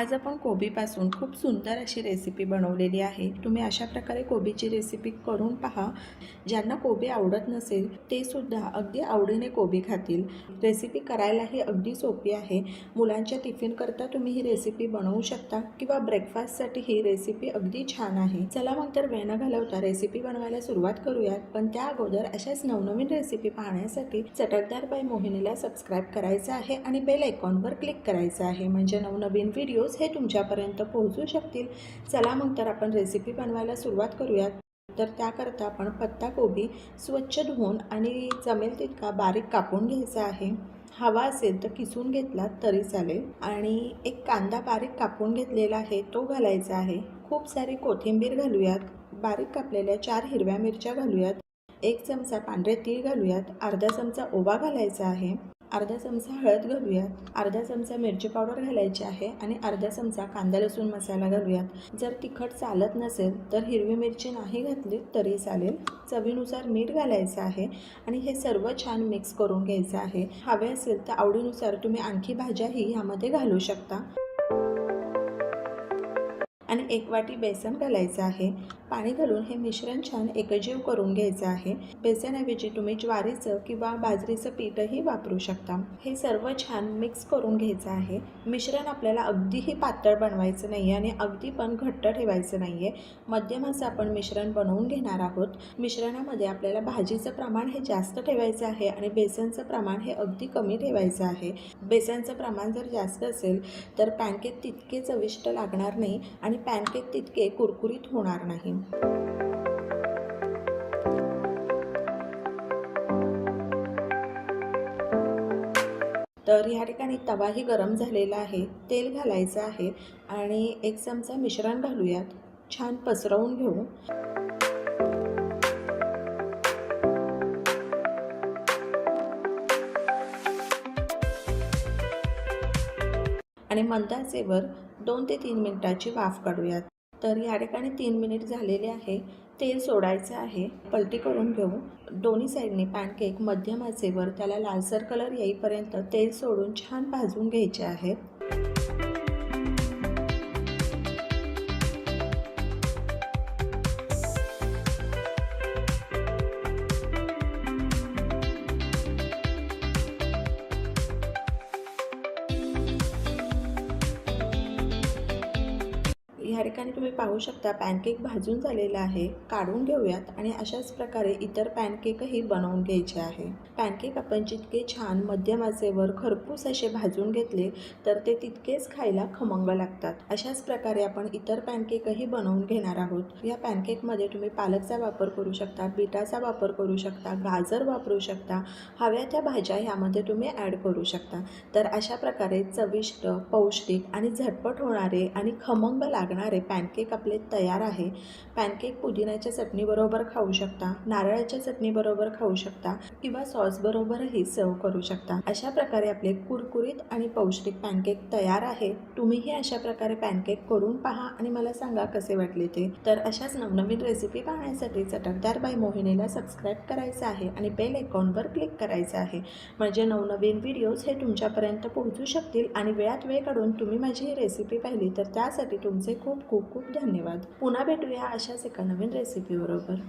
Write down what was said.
आज आपण कोबीपासून खूप सुंदर अशी रेसिपी बनवलेली आहे. तुम्ही अशा प्रकारे कोबीची रेसिपी करून पहा. ज्यांना कोबी आवडत नसेल ते सुद्धा अगदी आवडीने कोबी खातील. रेसिपी करायलाही अगदी सोपी आहे. मुलांच्या टिफिनकरता तुम्ही ही रेसिपी बनवू शकता किंवा ब्रेकफास्टसाठी ही रेसिपी अगदी छान आहे. चला मग तर वेळ न घालवता रेसिपी बनवायला सुरुवात करूयात. पण त्या अगोदर अशाच नवनवीन रेसिपी पाहण्यासाठी चटकदार बाय मोहिनीला सबस्क्राईब करायचं आहे आणि बेल आयकॉनवर क्लिक करायचं आहे. म्हणजे नवनवीन व्हिडिओज हे तुमच्यापर्यंत पोहोचू शकतील. चला मग तर आपण रेसिपी बनवायला सुरुवात करूयात. तर त्याकरता आपण पत्ताकोबी स्वच्छ धुवून आणि जमेल तितका बारीक कापून घ्यायचा आहे. हवा असेल तर किसून घेतला तरी चालेल. आणि एक कांदा बारीक कापून घेतलेला आहे तो घालायचा आहे. खूप सारी कोथिंबीर घालूयात. बारीक कापलेल्या चार हिरव्या मिरच्या घालूयात. एक चमचा पांढरे तीळ घालूयात. अर्धा चमचा ओवा घालायचा आहे. अर्धा चमचा हळद घालूयात अर्धा चमचा मिरची पावडर घालायची आहे आणि अर्धा चमचा कांदा लसूण मसाला घालूयात. जर तिखट चालत नसेल तर हिरवी मिरची नाही घातली तरी चालेल. चवीनुसार मीठ घालायचं आहे आणि हे सर्व छान मिक्स करून घ्यायचं आहे. हवे असेल तर आवडीनुसार तुम्ही आणखी भाज्याही ह्यामध्ये घालू शकता. आणि एक वाटी बेसन घालायचं आहे. पाणी घालून हे मिश्रण छान एकजीव करून घ्यायचं आहे. बेसनऐवजी तुम्ही ज्वारीचं किंवा बाजरीचं पीठही वापरू शकता. हे सर्व छान मिक्स करून घ्यायचं आहे. मिश्रण आपल्याला अगदीही पातळ बनवायचं नाही आहे आणि अगदी पण घट्ट ठेवायचं नाही आहे मध्यम असं आपण मिश्रण बनवून घेणार आहोत. मिश्रणामध्ये आपल्याला भाजीचं प्रमाण हे जास्त ठेवायचं आहे आणि बेसनचं प्रमाण हे अगदी कमी ठेवायचं आहे. बेसनचं प्रमाण जर जास्त असेल तर पॅनकेक तितके चविष्ट लागणार नाही आणि पॅनकेक तितके कुरकुरीत होणार नाही. तर ह्या ठिकाणी तवाही गरम झालेला आहे तेल घालायचं आहे आणि एक चमचा मिश्रण घालूयात. छान पसरवून घेऊ. आणि मंदाचेवर दोन ते तीन मिनिटाची वाफ काढूयात. तर या ठिकाणी तीन मिनिट झालेले आहे. तेल सोडायचं आहे. पलटी करून घेऊ. दोन्ही साईडने पॅनकेक मध्यम आचेवर त्याला लालसर कलर येईपर्यंत तेल सोडून छान भाजून घ्यायचे आहेत ह्या ठिकाणी तुम्ही पाहू शकता पॅनकेक भाजून झालेला आहे काढून घेऊयात आणि अशाच प्रकारे इतर पॅनकेकही बनवून घ्यायचे आहे. पॅनकेक आपण जितके छान मध्यम आचेवर खरपूस असे भाजून घेतले तर ते तितकेच खायला खमंग लागतात. अशाच प्रकारे आपण इतर पॅनकेकही बनवून घेणार आहोत. या पॅनकेकमध्ये तुम्ही पालकचा वापर करू शकता बिटाचा वापर करू शकता गाजर वापरू शकता हव्या त्या भाज्या ह्यामध्ये तुम्ही ॲड करू शकता. तर अशा प्रकारे चविष्ट पौष्टिक आणि झटपट होणारे आणि खमंग लागणारे पॅनकेक आपले तयार आहे. पॅनकेक पुदिन्याच्या चटणीबरोबर खाऊ शकता नारळाच्या चटणीबरोबर खाऊ शकता किंवा सॉसबरोबरही सर्व करू शकता. अशा प्रकारे आपले कुरकुरीत आणि पौष्टिक पॅनकेक तयार आहे. तुम्हीही अशा प्रकारे पॅनकेक करून पहा आणि मला सांगा कसे वाटले ते. तर अशाच नवनवीन रेसिपी पाहण्यासाठी चटकदार बाई मोहिनीला सबस्क्राईब करायचं आहे आणि बेल अकाउंटवर क्लिक करायचं आहे. म्हणजे नवनवीन व्हिडिओज हे तुमच्यापर्यंत पोहोचू शकतील आणि वेळात वेळ काढून तुम्ही माझी ही रेसिपी पाहिली तर त्यासाठी तुमचे खूप खूप खूप धन्यवाद. पुन्हा भेटूया अशाच एका नवीन रेसिपीबरोबर